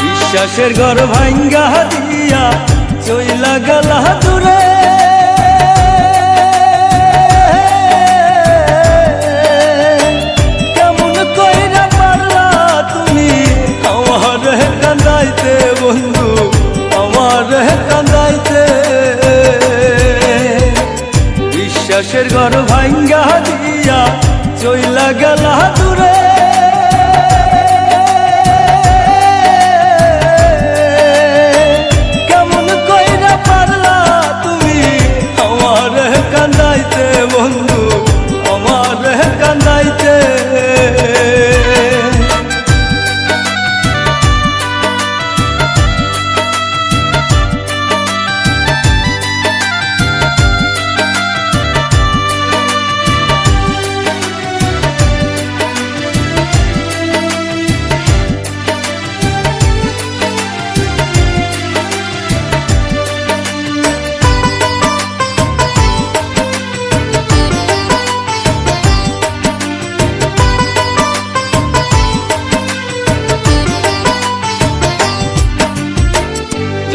বিশ্বাসের ঘর ভাঙ্গা দিয়া চইলা গেলা দূরে কেমন কইরা পারলা তুমি? আমার কান্দাইতে বন্ধু, আমার কান্দাইতে বিশ্বাসের ঘর ভাঙ্গা দিয়া চইলা গেলা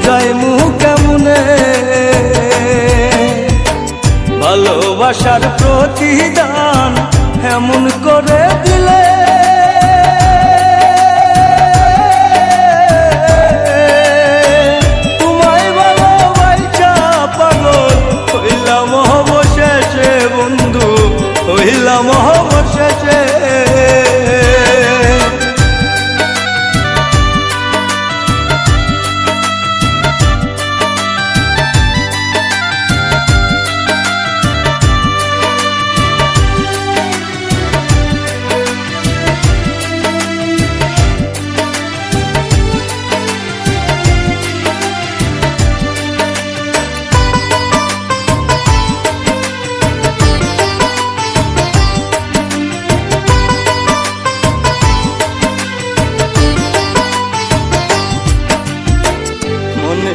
বুঝাই মুহ কেমনে? ভালোবাসার প্রতিদান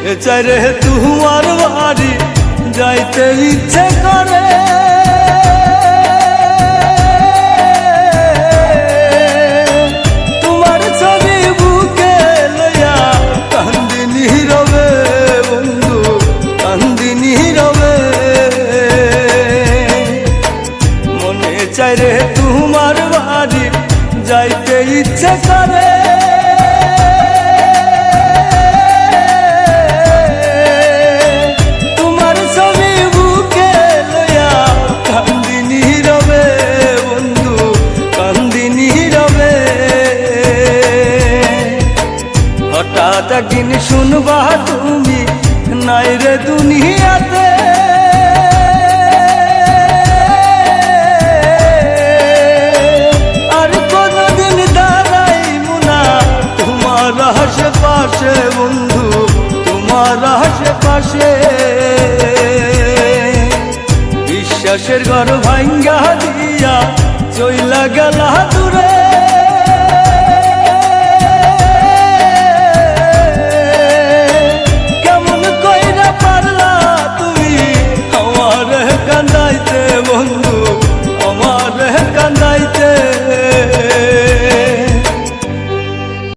মনে চাই রে তোমার বাড়ি যাইতে ইচ্ছে করে। তোমার ছবি বুকে লইয়া কান্দিনী রবে বন্ধু কান্দিনী রবে মনে চাই রে তোমার বাড়ি যাইতে ইচ্ছে করে। একদিন শুনবা তুমি, নাই রে দুনিয়াতে। আর কোনদিন দাঁড়াই মুনা, তোমার আশেপাশে বন্ধু, তোমার আশেপাশে। বিশ্বাসের ঘর ভাঙ্গা দিয়া চইলা গেলা দূরে।